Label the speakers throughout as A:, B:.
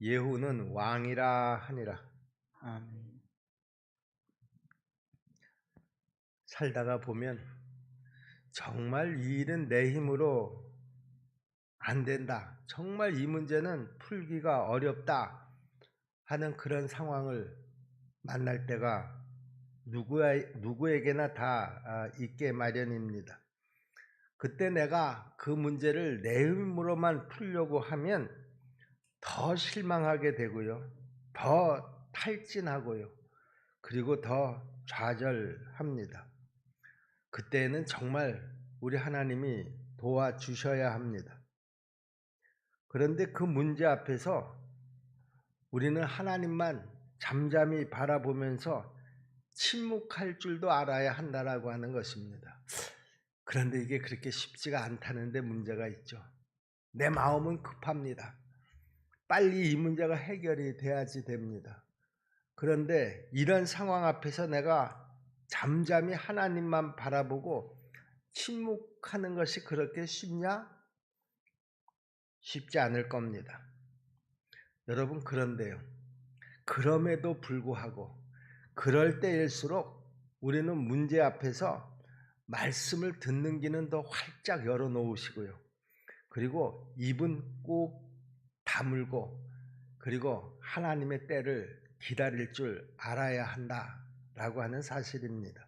A: 예후는 왕이라 하니라.
B: 아멘.
A: 살다가 보면 정말 이 일은 내 힘으로 안 된다. 정말 이 문제는 풀기가 어렵다 하는 그런 상황을 만날 때가 누구에, 누구에게나 다 아, 있게 마련입니다. 그때 내가 그 문제를 내 힘으로만 풀려고 하면 더 실망하게 되고요. 더 탈진하고요. 그리고 더 좌절합니다. 그때는 정말 우리 하나님이 도와주셔야 합니다. 그런데 그 문제 앞에서 우리는 하나님만 잠잠히 바라보면서 침묵할 줄도 알아야 한다라고 하는 것입니다. 그런데 이게 그렇게 쉽지가 않다는데 문제가 있죠. 내 마음은 급합니다. 빨리 이 문제가 해결이 돼야지 됩니다. 그런데 이런 상황 앞에서 내가 잠잠히 하나님만 바라보고 침묵하는 것이 그렇게 쉽냐? 쉽지 않을 겁니다. 여러분, 그런데요. 그럼에도 불구하고, 그럴 때일수록 우리는 문제 앞에서 말씀을 듣는 귀는 더 활짝 열어 놓으시고요. 그리고 입은 꼭 다물고, 그리고 하나님의 때를 기다릴 줄 알아야 한다라고 하는 사실입니다.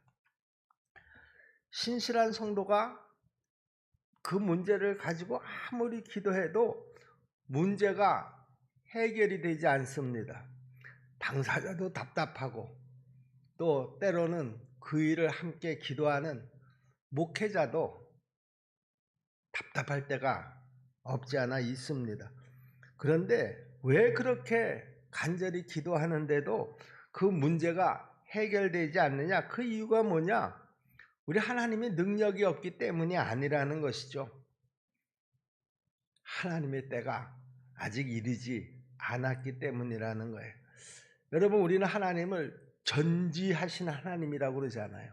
A: 신실한 성도가 그 문제를 가지고 아무리 기도해도 문제가 해결이 되지 않습니다. 당사자도 답답하고 또 때로는 그 일을 함께 기도하는 목회자도 답답할 때가 없지 않아 있습니다. 그런데 왜 그렇게 간절히 기도하는데도 그 문제가 해결되지 않느냐? 그 이유가 뭐냐? 우리 하나님의 능력이 없기 때문이 아니라는 것이죠. 하나님의 때가 아직 이르지 않았기 때문이라는 거예요. 여러분, 우리는 하나님을 전지하신 하나님이라고 그러잖아요.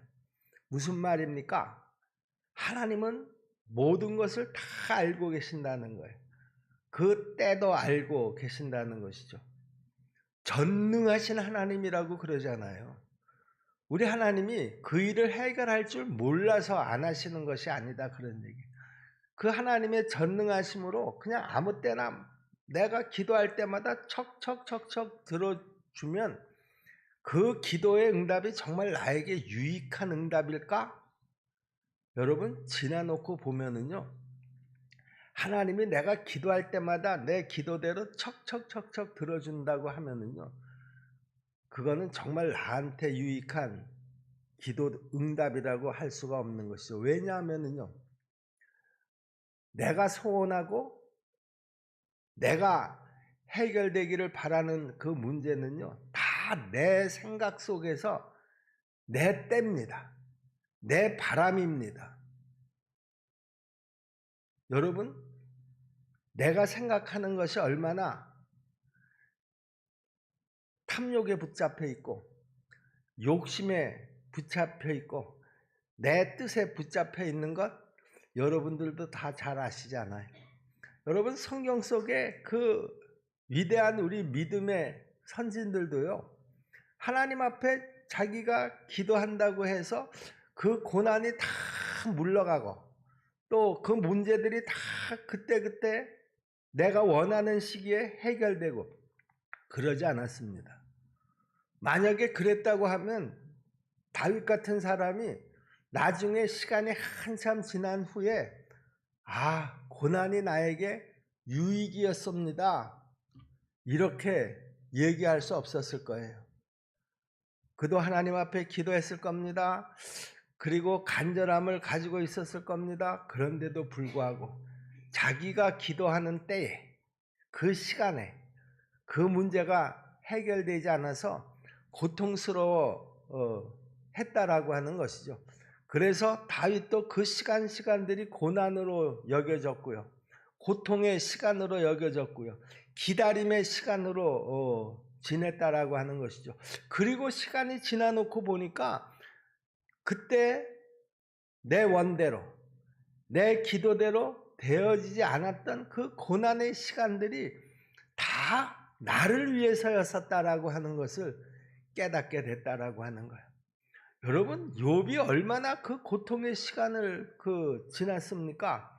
A: 무슨 말입니까? 하나님은 모든 것을 다 알고 계신다는 거예요. 그 때도 알고 계신다는 것이죠. 전능하신 하나님이라고 그러잖아요. 우리 하나님이 그 일을 해결할 줄 몰라서 안 하시는 것이 아니다 그런 얘기. 그 하나님의 전능하심으로 그냥 아무 때나 내가 기도할 때마다 척척척척 들어주면 그 기도의 응답이 정말 나에게 유익한 응답일까? 여러분 지나놓고 보면은요. 하나님이 내가 기도할 때마다 내 기도대로 척척척척 들어준다고 하면은요. 그거는 정말 나한테 유익한 기도 응답이라고 할 수가 없는 것이죠. 왜냐하면은요. 내가 소원하고 내가 해결되기를 바라는 그 문제는요. 다 내 생각 속에서 내 때입니다. 내 바람입니다. 여러분, 내가 생각하는 것이 얼마나 탐욕에 붙잡혀 있고, 욕심에 붙잡혀 있고, 내 뜻에 붙잡혀 있는 것, 여러분들도 다 잘 아시잖아요. 여러분, 성경 속에 그 위대한 우리 믿음의 선진들도요, 하나님 앞에 자기가 기도한다고 해서 그 고난이 다 물러가고, 또 그 문제들이 다 그때그때 내가 원하는 시기에 해결되고 그러지 않았습니다. 만약에 그랬다고 하면 다윗 같은 사람이 나중에 시간이 한참 지난 후에 아, 고난이 나에게 유익이었습니다. 이렇게 얘기할 수 없었을 거예요. 그도 하나님 앞에 기도했을 겁니다. 그리고 간절함을 가지고 있었을 겁니다. 그런데도 불구하고 자기가 기도하는 때에 그 시간에 그 문제가 해결되지 않아서 고통스러워 어, 했다라고 하는 것이죠. 그래서 다윗도 그 시간 시간들이 고난으로 여겨졌고요. 고통의 시간으로 여겨졌고요. 기다림의 시간으로 어, 지냈다라고 하는 것이죠. 그리고 시간이 지나놓고 보니까 그때 내 원대로 내 기도대로 되어지지 않았던 그 고난의 시간들이 다 나를 위해서였었다라고 하는 것을 깨닫게 됐다라고 하는 거예요. 여러분, 욥이 얼마나 그 고통의 시간을 그 지났습니까?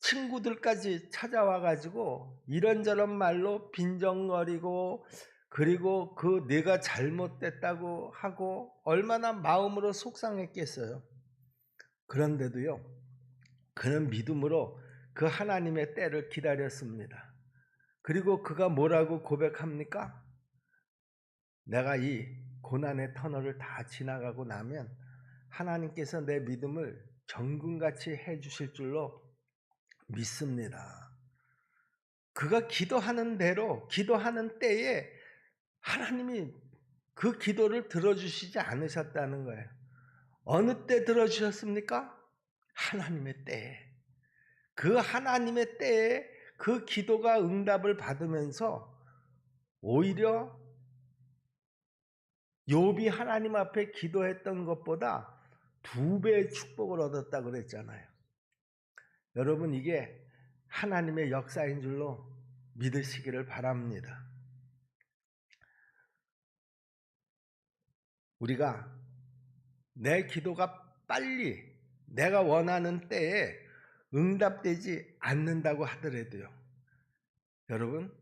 A: 친구들까지 찾아와 가지고 이런저런 말로 빈정거리고 그리고 그 내가 잘못됐다고 하고 얼마나 마음으로 속상했겠어요. 그런데도요. 그는 믿음으로 그 하나님의 때를 기다렸습니다. 그리고 그가 뭐라고 고백합니까? 내가 이 고난의 터널을 다 지나가고 나면 하나님께서 내 믿음을 정금같이 해 주실 줄로 믿습니다. 그가 기도하는 대로 기도하는 때에 하나님이 그 기도를 들어주시지 않으셨다는 거예요. 어느 때 들어주셨습니까? 하나님의 때에. 그 하나님의 때에 그 기도가 응답을 받으면서 오히려 욥이 하나님 앞에 기도했던 것보다 두 배의 축복을 얻었다 그랬잖아요. 여러분 이게 하나님의 역사인 줄로 믿으시기를 바랍니다. 우리가 내 기도가 빨리 내가 원하는 때에 응답되지 않는다고 하더라도요. 여러분,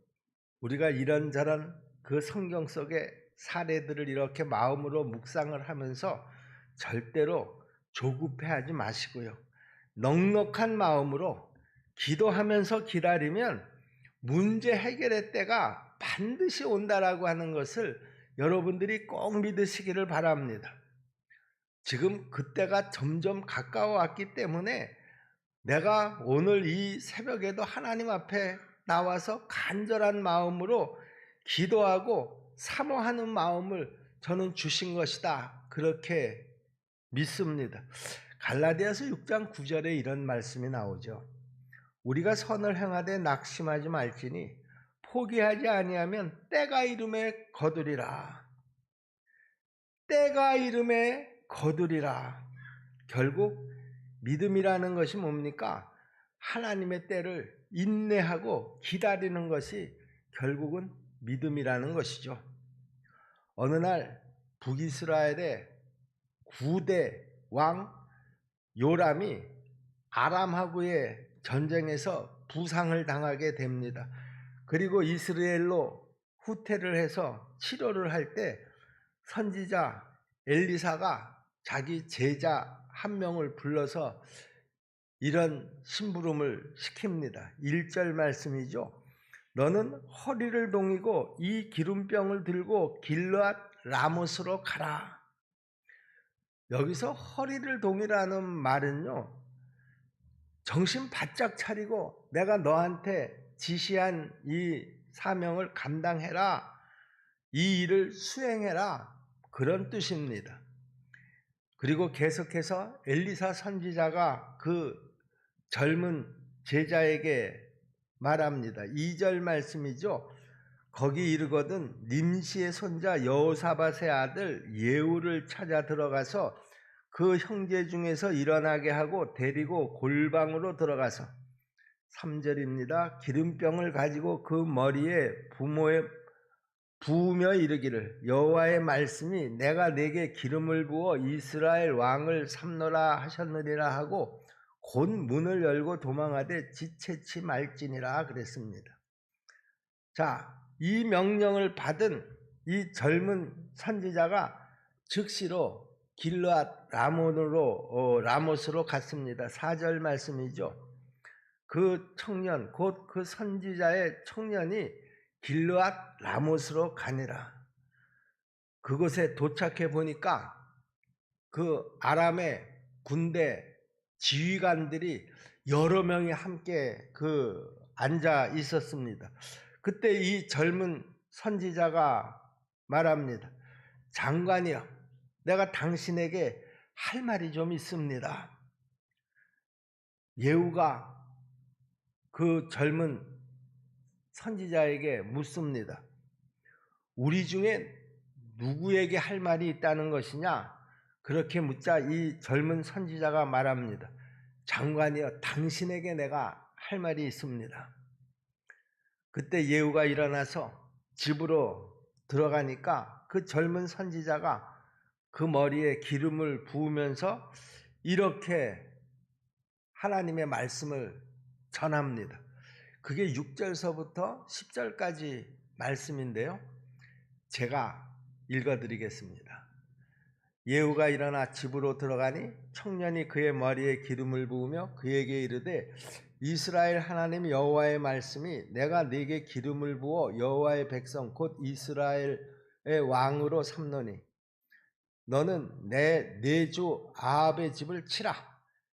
A: 우리가 이런저런 그 성경 속의 사례들을 이렇게 마음으로 묵상을 하면서 절대로 조급해하지 마시고요. 넉넉한 마음으로 기도하면서 기다리면 문제 해결의 때가 반드시 온다라고 하는 것을 여러분들이 꼭 믿으시기를 바랍니다. 지금 그때가 점점 가까워 왔기 때문에 내가 오늘 이 새벽에도 하나님 앞에 나와서 간절한 마음으로 기도하고 사모하는 마음을 저는 주신 것이다. 그렇게 믿습니다. 갈라디아서 6장 9절에 이런 말씀이 나오죠. 우리가 선을 행하되 낙심하지 말지니 포기하지 아니하면 때가 이름에 거두리라. 때가 이름에 거두리라. 결국 믿음이라는 것이 뭡니까? 하나님의 때를 인내하고 기다리는 것이 결국은 믿음이라는 것이죠. 어느 날 북이스라엘의 9대 왕 요람이 아람하고의 전쟁에서 부상을 당하게 됩니다. 그리고 이스라엘로 후퇴를 해서 치료를 할 때 선지자 엘리사가 자기 제자 한 명을 불러서 이런 심부름을 시킵니다. 1절 말씀이죠. 너는 허리를 동이고 이 기름병을 들고 길르앗 라모스로 가라. 여기서 허리를 동이라는 말은요. 정신 바짝 차리고 내가 너한테 지시한 이 사명을 감당해라. 이 일을 수행해라. 그런 뜻입니다. 그리고 계속해서 엘리사 선지자가 그 젊은 제자에게 말합니다. 2절 말씀이죠. 거기 이르거든 님시의 손자 여호사밧의 아들 예후를 찾아 들어가서 그 형제 중에서 일어나게 하고 데리고 골방으로 들어가서 3절입니다. 기름병을 가지고 그 머리에 부모의 부으며 이르기를 여호와의 말씀이 내가 내게 기름을 부어 이스라엘 왕을 삼노라 하셨느니라 하고 곧 문을 열고 도망하되 지체치 말지니라 그랬습니다. 자, 이 명령을 받은 이 젊은 선지자가 즉시로 길르앗 라몬으로 어, 라모스로 갔습니다. 4절 말씀이죠. 그 청년 곧 그 선지자의 청년이 길르앗 라모스로 가니라. 그곳에 도착해 보니까 그 아람의 군대 지휘관들이 여러 명이 함께 그 앉아 있었습니다. 그때 이 젊은 선지자가 말합니다. 장관이여, 내가 당신에게 할 말이 좀 있습니다. 예후가 그 젊은 선지자에게 묻습니다. 우리 중에 누구에게 할 말이 있다는 것이냐? 그렇게 묻자 이 젊은 선지자가 말합니다. 장관이여, 당신에게 내가 할 말이 있습니다. 그때 예후가 일어나서 집으로 들어가니까 그 젊은 선지자가 그 머리에 기름을 부으면서 이렇게 하나님의 말씀을 전합니다. 그게 6절서부터 10절까지 말씀인데요. 제가 읽어드리겠습니다. 예후가 일어나 집으로 들어가니 청년이 그의 머리에 기름을 부으며 그에게 이르되 이스라엘 하나님 여호와의 말씀이 내가 네게 기름을 부어 여호와의 백성 곧 이스라엘의 왕으로 삼노니 너는 내 내주 아합의 집을 치라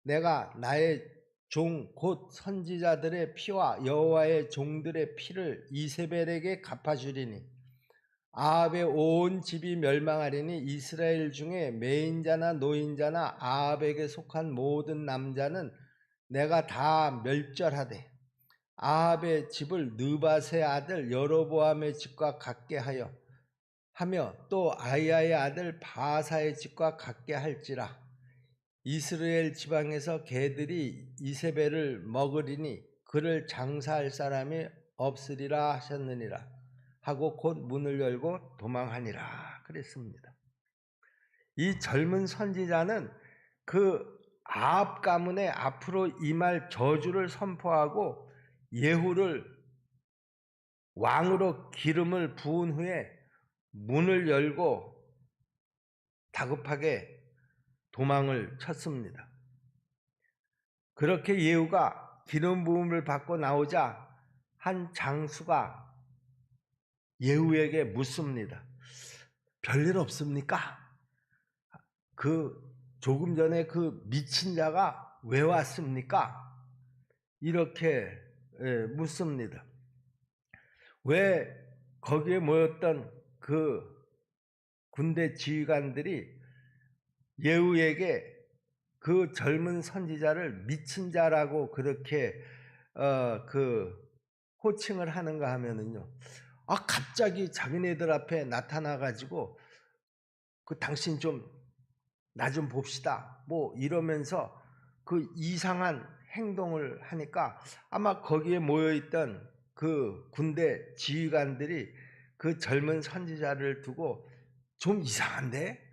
A: 내가 나의 종 곧 선지자들의 피와 여호와의 종들의 피를 이세벨에게 갚아주리니 아합의 온 집이 멸망하리니 이스라엘 중에 매인자나 노인자나 아합에게 속한 모든 남자는 내가 다 멸절하되 아합의 집을 느바세 아들 여로보암의 집과 같게 하여 하며 또 아이야의 아들 바사의 집과 같게 할지라 이스라엘 지방에서 개들이 이세벨을 먹으리니 그를 장사할 사람이 없으리라 하셨느니라 하고 곧 문을 열고 도망하니라 그랬습니다. 이 젊은 선지자는 그 아합 가문의 앞으로 임할 저주를 선포하고 예후를 왕으로 기름을 부은 후에 문을 열고 다급하게 도망을 쳤습니다. 그렇게 예후가 기름 부음을 받고 나오자 한 장수가 예후에게 묻습니다. 별일 없습니까? 그 조금 전에 그 미친 자가 왜 왔습니까? 이렇게 예, 묻습니다. 왜 거기에 모였던 그 군대 지휘관들이 예후에게 그 젊은 선지자를 미친 자라고 그렇게 어, 그 호칭을 하는가 하면은요. 아 갑자기 자기네들 앞에 나타나 가지고 그 당신 좀 나 좀 봅시다. 뭐 이러면서 그 이상한 행동을 하니까 아마 거기에 모여 있던 그 군대 지휘관들이 그 젊은 선지자를 두고 좀 이상한데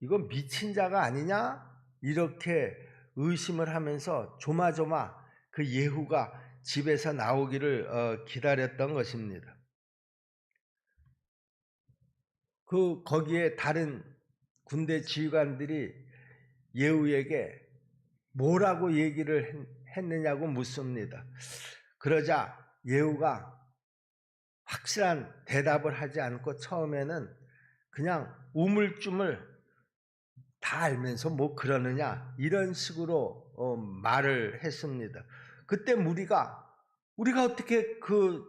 A: 이건 미친 자가 아니냐 이렇게 의심을 하면서 조마조마 그 예후가 집에서 나오기를 어, 기다렸던 것입니다. 그 거기에 다른 군대 지휘관들이 예후에게 뭐라고 얘기를 했느냐고 묻습니다. 그러자 예후가 확실한 대답을 하지 않고 처음에는 그냥 우물쭈물 다 알면서 뭐 그러느냐 이런 식으로 어, 말을 했습니다. 그때 무리가 우리가 어떻게 그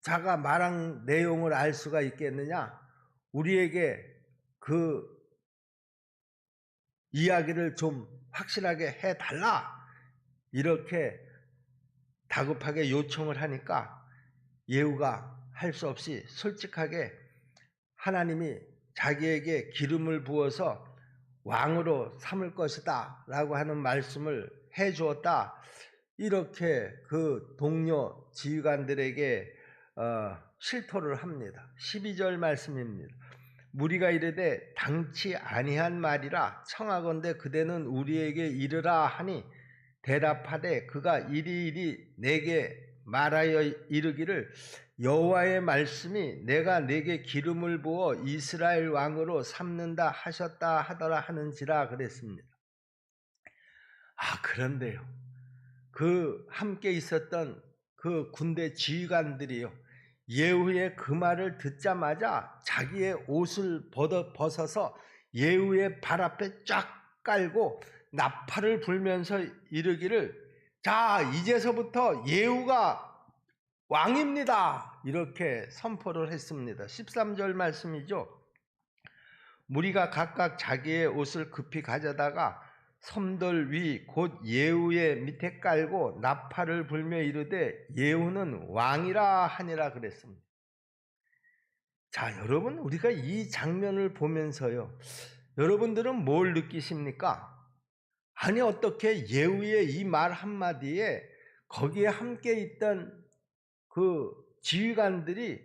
A: 자가 말한 내용을 알 수가 있겠느냐? 우리에게 그 이야기를 좀 확실하게 해 달라 이렇게 다급하게 요청을 하니까 예후가 할 수 없이 솔직하게 하나님이 자기에게 기름을 부어서 왕으로 삼을 것이다 라고 하는 말씀을 해 주었다. 이렇게 그 동료 지휘관들에게 어, 실토를 합니다. 12절 말씀입니다. 무리가 이르되 당치 아니한 말이라 청하건대 그대는 우리에게 이르라 하니 대답하되 그가 이리이리 내게 말하여 이르기를 여호와의 말씀이 내가 내게 기름을 부어 이스라엘 왕으로 삼는다 하셨다 하더라 하는지라 그랬습니다. 아 그런데요. 그 함께 있었던 그 군대 지휘관들이요. 예후의 그 말을 듣자마자 자기의 옷을 벗어서 예후의 발 앞에 쫙 깔고 나팔을 불면서 이르기를 자 이제서부터 예후가 왕입니다. 이렇게 선포를 했습니다. 13절 말씀이죠. 무리가 각각 자기의 옷을 급히 가져다가 섬돌 위곧 예후의 밑에 깔고 나팔을 불며 이르되 예후는 왕이라 하니라 그랬습니다. 자, 여러분 우리가 이 장면을 보면서요. 여러분들은 뭘 느끼십니까? 아니 어떻게 예후의 이 말 한마디에 거기에 함께 있던 그 지휘관들이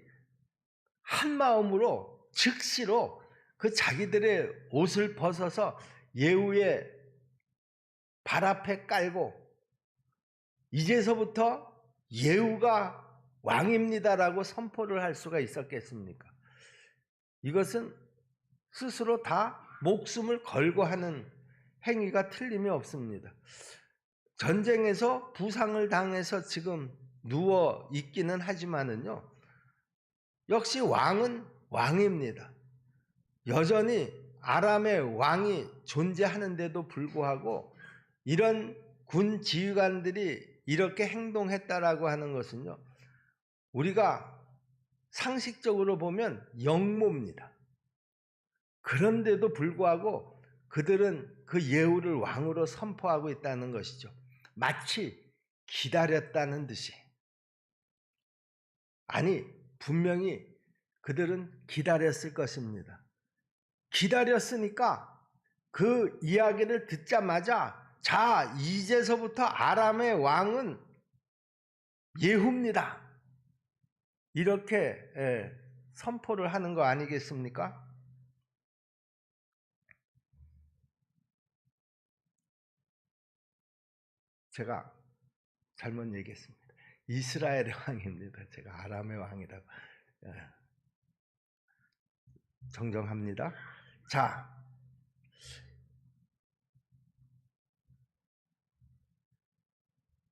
A: 한 마음으로 즉시로 그 자기들의 옷을 벗어서 예후의 발 앞에 깔고 이제서부터 예후가 왕입니다라고 선포를 할 수가 있었겠습니까? 이것은 스스로 다 목숨을 걸고 하는 행위가 틀림이 없습니다. 전쟁에서 부상을 당해서 지금 누워 있기는 하지만은요. 역시 왕은 왕입니다. 여전히 아람의 왕이 존재하는데도 불구하고 이런 군 지휘관들이 이렇게 행동했다라고 하는 것은요. 우리가 상식적으로 보면 영모입니다. 그런데도 불구하고 그들은 그 예후를 왕으로 선포하고 있다는 것이죠. 마치 기다렸다는 듯이. 아니, 분명히 그들은 기다렸을 것입니다. 기다렸으니까 그 이야기를 듣자마자 자, 이제서부터 아람의 왕은 예후입니다. 이렇게 예, 선포를 하는 거 아니겠습니까? 제가 잘못 얘기했습니다. 이스라엘의 왕입니다. 제가 아람의 왕이라고 예, 정정합니다. 자,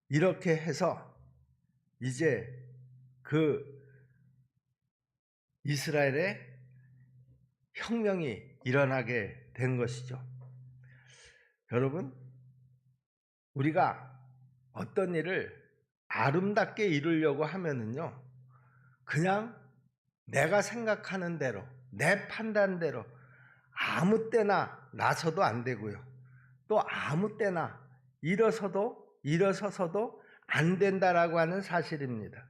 A: 이렇게 해서 이제 그 이스라엘의 혁명이 일어나게 된 것이죠. 여러분, 우리가 어떤 일을 아름답게 이루려고 하면은요, 그냥 내가 생각하는 대로, 내 판단대로 아무 때나 나서도 안 되고요. 또 아무 때나 일어서도, 일어서서도 안 된다라고 하는 사실입니다.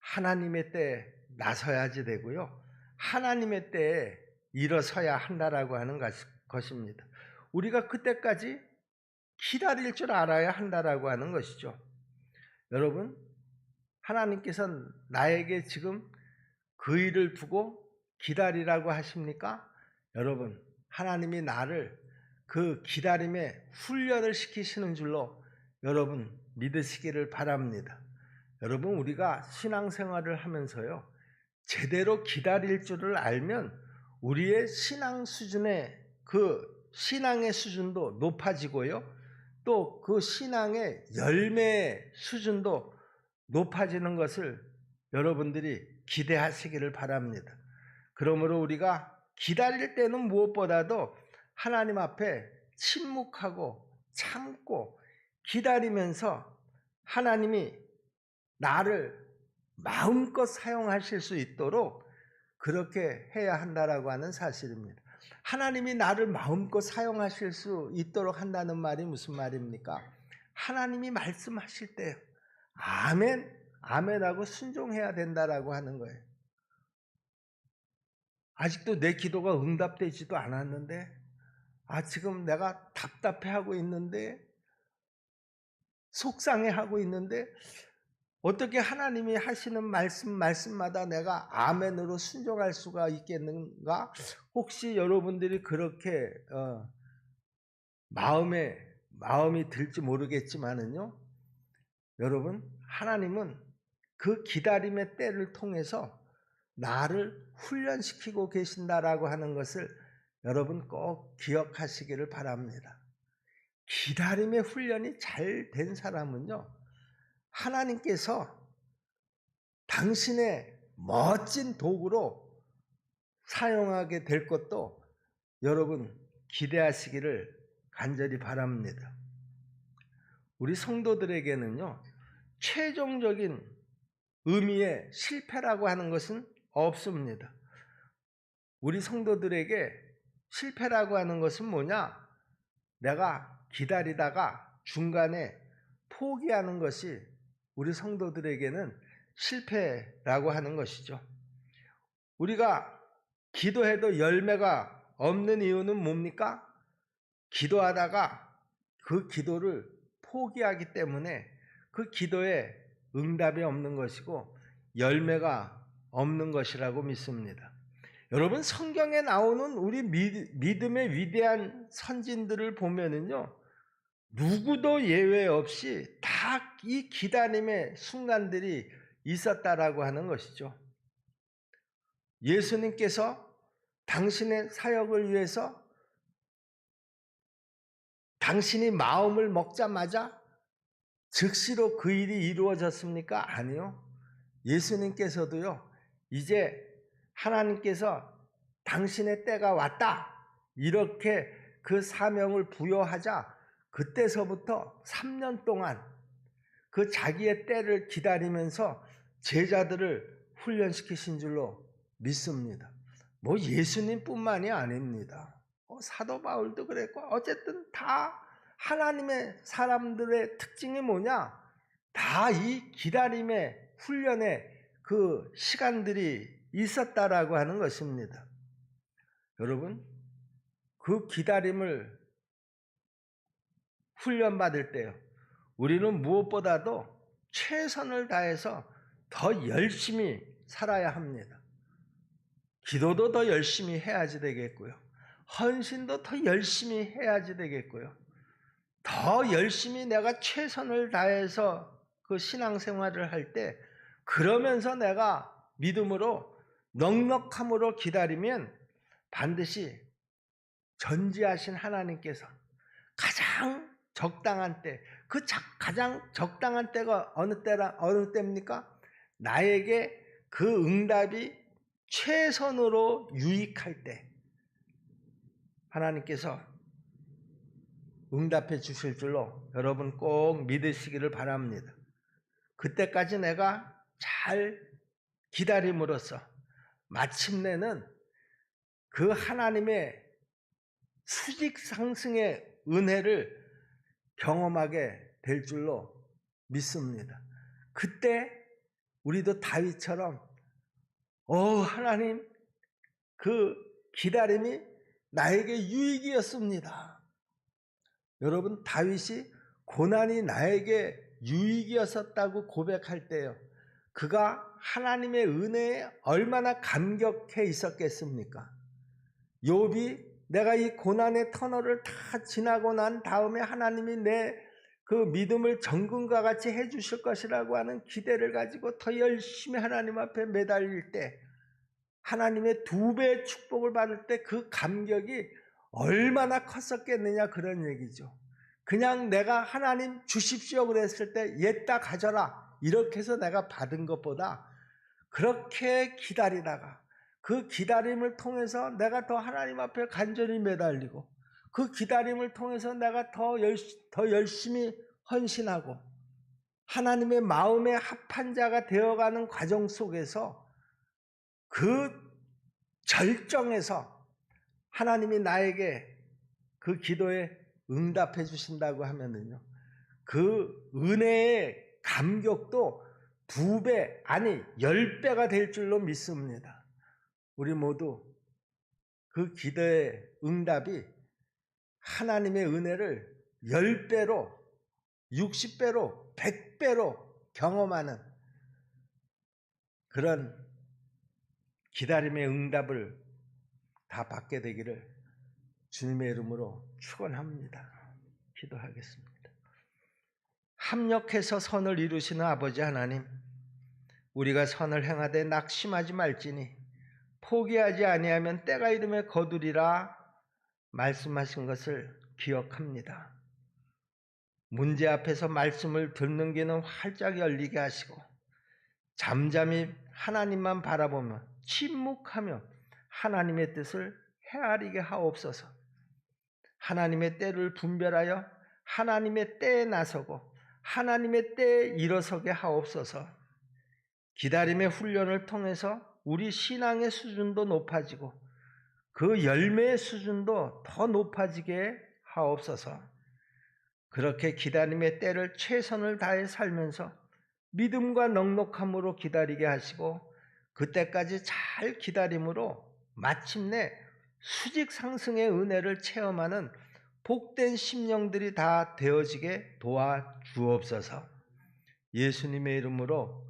A: 하나님의 때에 나서야지 되고요. 하나님의 때에 일어서야 한다라고 하는 것입니다. 우리가 그때까지 기다릴 줄 알아야 한다라고 하는 것이죠. 여러분, 하나님께서 나에게 지금 그 일을 두고 기다리라고 하십니까? 여러분, 하나님이 나를 그 기다림에 훈련을 시키시는 줄로 여러분 믿으시기를 바랍니다. 여러분, 우리가 신앙생활을 하면서요, 제대로 기다릴 줄을 알면 우리의 신앙 수준의 그 신앙의 수준도 높아지고요. 또 그 신앙의 열매의 수준도 높아지는 것을 여러분들이 기대하시기를 바랍니다. 그러므로 우리가 기다릴 때는 무엇보다도 하나님 앞에 침묵하고 참고 기다리면서 하나님이 나를 마음껏 사용하실 수 있도록 그렇게 해야 한다라고 하는 사실입니다. 하나님이 나를 마음껏 사용하실 수 있도록 한다는 말이 무슨 말입니까? 하나님이 말씀하실 때 아멘, 아멘하고 순종해야 된다라고 하는 거예요. 아직도 내 기도가 응답되지도 않았는데, 아, 지금 내가 답답해하고 있는데, 속상해하고 있는데, 어떻게 하나님이 하시는 말씀, 말씀마다 내가 아멘으로 순종할 수가 있겠는가? 혹시 여러분들이 그렇게, 어, 마음에, 마음이 들지 모르겠지만은요, 여러분, 하나님은 그 기다림의 때를 통해서 나를 훈련시키고 계신다라고 하는 것을 여러분 꼭 기억하시기를 바랍니다. 기다림의 훈련이 잘 된 사람은요, 하나님께서 당신의 멋진 도구로 사용하게 될 것도 여러분 기대하시기를 간절히 바랍니다. 우리 성도들에게는요, 최종적인 의미의 실패라고 하는 것은 없습니다. 우리 성도들에게 실패라고 하는 것은 뭐냐? 내가 기다리다가 중간에 포기하는 것이 우리 성도들에게는 실패라고 하는 것이죠. 우리가 기도해도 열매가 없는 이유는 뭡니까? 기도하다가 그 기도를 포기하기 때문에 그 기도에 응답이 없는 것이고 열매가 없는 것이라고 믿습니다. 여러분 성경에 나오는 우리 미- 믿음의 위대한 선진들을 보면은요. 누구도 예외 없이 다 이 기다림의 순간들이 있었다라고 하는 것이죠. 예수님께서 당신의 사역을 위해서 당신이 마음을 먹자마자 즉시로 그 일이 이루어졌습니까? 아니요. 예수님께서도요, 이제 하나님께서 당신의 때가 왔다. 이렇게 그 사명을 부여하자 그때서부터 3년 동안 그 자기의 때를 기다리면서 제자들을 훈련시키신 줄로 믿습니다. 뭐 예수님뿐만이 아닙니다. 어, 사도 바울도 그랬고 어쨌든 다 하나님의 사람들의 특징이 뭐냐? 다 이 기다림의 훈련의 그 시간들이 있었다라고 하는 것입니다. 여러분, 그 기다림을 훈련받을 때요. 우리는 무엇보다도 최선을 다해서 더 열심히 살아야 합니다. 기도도 더 열심히 해야지 되겠고요. 헌신도 더 열심히 해야지 되겠고요. 더 열심히 내가 최선을 다해서 그 신앙생활을 할 때 그러면서 내가 믿음으로 넉넉함으로 기다리면 반드시 전지하신 하나님께서 가장 적당한 때, 그 자- 가장 적당한 때가 어느 때라 어느 때입니까? 나에게 그 응답이 최선으로 유익할 때 하나님께서 응답해 주실 줄로 여러분 꼭 믿으시기를 바랍니다. 그때까지 내가 잘 기다림으로써 마침내는 그 하나님의 수직 상승의 은혜를 경험하게 될 줄로 믿습니다. 그때 우리도 다윗처럼 어 하나님 그 기다림이 나에게 유익이었습니다. 여러분 다윗이 고난이 나에게 유익이었었다고 고백할 때요. 그가 하나님의 은혜에 얼마나 감격해 있었겠습니까? 욥이 내가 이 고난의 터널을 다 지나고 난 다음에 하나님이 내 그 믿음을 정금과 같이 해 주실 것이라고 하는 기대를 가지고 더 열심히 하나님 앞에 매달릴 때 하나님의 두 배의 축복을 받을 때 그 감격이 얼마나 컸었겠느냐 그런 얘기죠. 그냥 내가 하나님 주십시오 그랬을 때 옛다 가져라 이렇게 해서 내가 받은 것보다 그렇게 기다리다가 그 기다림을 통해서 내가 더 하나님 앞에 간절히 매달리고 그 기다림을 통해서 내가 더, 열, 더 열심히 헌신하고 하나님의 마음에 합한 자가 되어가는 과정 속에서 그 절정에서 하나님이 나에게 그 기도에 응답해 주신다고 하면은요. 그 은혜의 감격도 두 배, 아니, 열 배가 될 줄로 믿습니다. 우리 모두 그 기도의 응답이 하나님의 은혜를 열 배로, 60배로, 100배로 경험하는 그런 기다림의 응답을 다 받게 되기를 주님의 이름으로 축원합니다. 기도하겠습니다. 합력해서 선을 이루시는 아버지 하나님, 우리가 선을 행하되 낙심하지 말지니 포기하지 아니하면 때가 이름에 거두리라 말씀하신 것을 기억합니다. 문제 앞에서 말씀을 듣는 귀는 활짝 열리게 하시고 잠잠히 하나님만 바라보며 침묵하며 하나님의 뜻을 헤아리게 하옵소서. 하나님의 때를 분별하여 하나님의 때에 나서고 하나님의 때에 일어서게 하옵소서. 기다림의 훈련을 통해서 우리 신앙의 수준도 높아지고 그 열매의 수준도 더 높아지게 하옵소서. 그렇게 기다림의 때를 최선을 다해 살면서 믿음과 넉넉함으로 기다리게 하시고 그때까지 잘 기다림으로 마침내 수직 상승의 은혜를 체험하는 복된 심령들이 다 되어지게 도와 주옵소서. 예수님의 이름으로